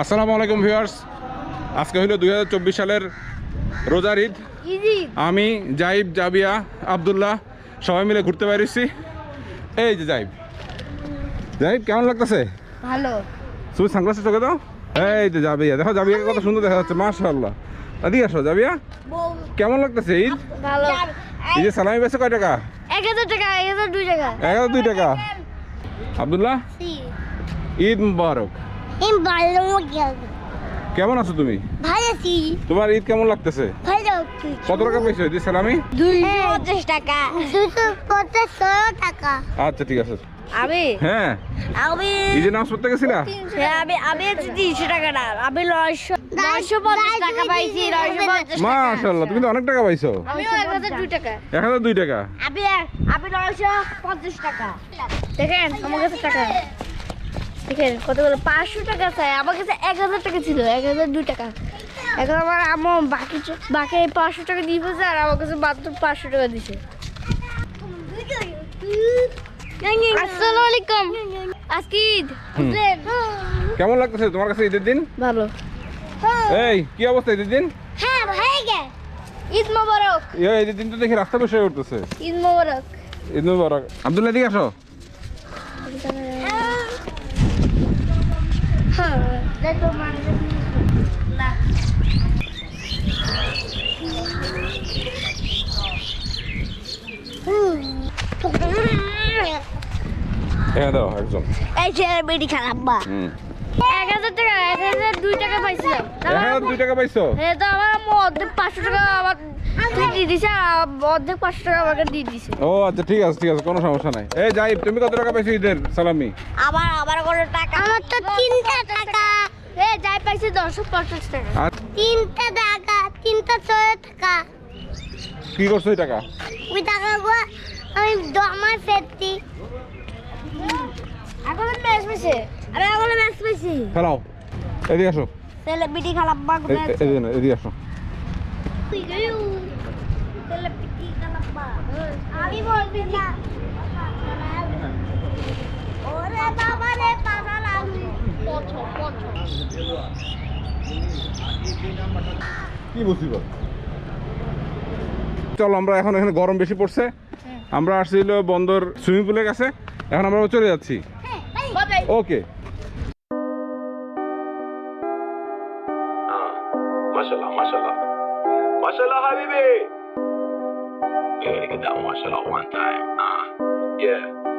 আসসালামু আলাইকুম ভিউয়ার্স। আজকে হইল দুই সালের রোজার ঈদ। আমি জাইব জাবিয়া আবদুল্লাহ সবাই মিলে ঘুরতে বেরিয়েছি। এই যে জাইব। জাইব কেমন লাগতেছে? ভালো। তুমি সানগ্লাসে চোখে দাও। এই যে জাবিয়া দেখো জাবিয়াকে কত সুন্দর দেখা যাচ্ছে মাশাআল্লাহ। এদিকে আসো জাবিয়া। কেমন লাগতেছে ঈদ? ভালো। এই যে সালামি বেছে কয় টাকা? এক হাজার টাকা এক হাজার দুই টাকা। এক হাজার দুই টাকা। আবদুল্লাহ? ঈদ মুবারক। এই ভালো কেমন আছো তুমি? ভালো আছি। তোমার ঈদ কেমন লাগতেছে? ভালো কত টাকা পেয়েছ? ঈদ সালামি? দুইশো পঞ্চাশ টাকা। দুশো পঞ্চাশ টাকা। আচ্ছা ঠিক আছে। আমি হ্যাঁ। আমি ঈদের নামাজ পড়তে গেছিলা? হ্যাঁ, আমি আমি তিনশো টাকা না আমি নয়শো নয়শো পঞ্চাশ টাকা পাইছি নয়শো পঞ্চাশ মাশাআল্লাহ তুমি তো অনেক টাকা পাইছো। আমিও এক হাজার দুই টাকা। এক হাজার দুই টাকা? আমি আমি নয়শো পঞ্চাশ টাকা। দেখেন আমার কাছে টাকা। দেখেন কতগুলো? পাঁচশো টাকা চাই। আমার কাছে এক হাজার টাকা ছিল এক হাজার দুই টাকা। এখন আমার আমার বাকি বাকি পাঁচশো টাকা দিয়ে ফেলছে আর আমার কাছে মাত্র পাঁচশো টাকা দিছে। আসসালামু আলাইকুম। আজকে ঈদ? কেমন লাগতেছে তোমার কাছে ঈদের দিন? ভালো। এই কি অবস্থা ঈদের দিন? হ্যাঁ ভাই গে ঈদ মোবারক। এই ঈদের দিন তো দেখি রাস্তা বসে উঠতেছে। ঈদ মোবারক। ঈদ মুবারক। আব্দুল্লাহ দিকে আসো হ্যাঁ মানে হ্যাঁ দাও একজন। এই যে বেডি খারাপ বা। এক হাজার টাকা এক হাজার দুই টাকা পাইছিলাম। এক দুই টাকা পাইছো? হ্যাঁ তো আমার অর্ধেক পাঁচশো টাকা আমার দিয়ে দিছে অর্ধেক পাঁচশো টাকা আমাকে দিয়ে দিছে। ও আচ্ছা ঠিক আছে ঠিক আছে কোনো সমস্যা নাই। এই যাই তুমি কত টাকা পাইছো ঈদের? সালামি। আমার আমার কোনো টাকা আমার তো তিনটা টাকা। এ যাই পাইছে দশশো পঞ্চাশ টাকা। আর? তিনটা টাকা তিনটা ছয় টাকা। কি করছ এই টাকা? ওই টাকাগুলো আমি আমার ফেরতি এখন ম্যাচ পেয়েছে আমি এখন ম্যাচ পেয়েছি খেলাও। এদিকে আসো। তাহলে বিটি বা এ- এ- এদিকে এদিকে আসো। আমি বলবি না। কি মুসিবত? চল আমরা এখন এখানে গরম বেশি পড়ছে। আমরা আসছিল বন্দর সুইমিং পুলের কাছে। এখন আমরা চলে যাচ্ছি। ওকে। Yeah.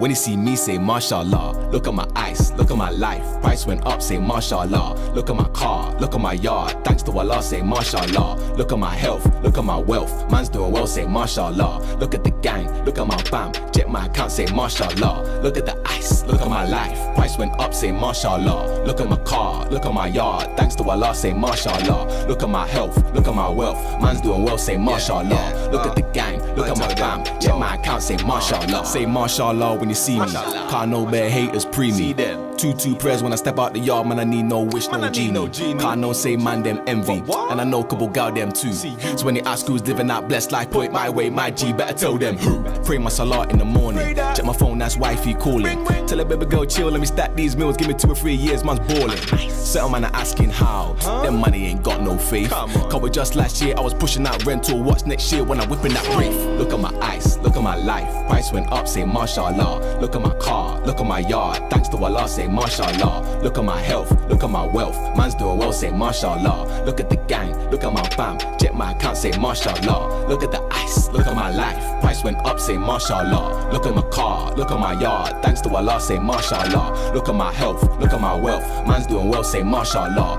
When you see me, say mashallah. Look at my ice, look at my life. Price went up, say mashallah. Look at my car, look at my yard. Thanks to Allah, say mashallah. Look at my health, look at my wealth. Man's doing well, say mashallah. Look at the gang, look at my bam. Check my account, say mashallah. Look at the ice, look at my life. Price went up, say mashallah. Look at my car, look at my yard. Thanks to Allah, say mashallah. Look at my health, look at my wealth. Man's doing well, say mashallah. Look at the gang, uh, look at my bam. Check my account, say mashallah. Say mashallah when you see me. Car no bad haters pre me. Two two prayers when I step out the yard, man. I need no wish, no genie. Car no say man them envy, and I know couple gal them too. So when they ask who's living that blessed life, point my way, my G. Better tell them who. Pray my salah in the morning. Check my phone, that's wifey calling. Tell a baby girl chill, let me stack these meals. Give me two or three years, man's balling. Certain man are asking how. Them money ain't got no faith. Cause with just last year, I was pushing out rental. What's next year when I'm whipping that brief? Look at my look at my life. Price went up, say mashallah. Look at my car, look at my yard. Thanks to Allah, say mashallah. Look at my health, look at my wealth. Man's doing well, say mashallah. Look at the gang, look at my fam. Check my account, say mashallah. Look at the ice, look at my life. Price went up, say mashallah. Look at my car, look at my yard. Thanks to Allah, say mashallah. Look at my health, look at my wealth. Man's doing well, say mashallah.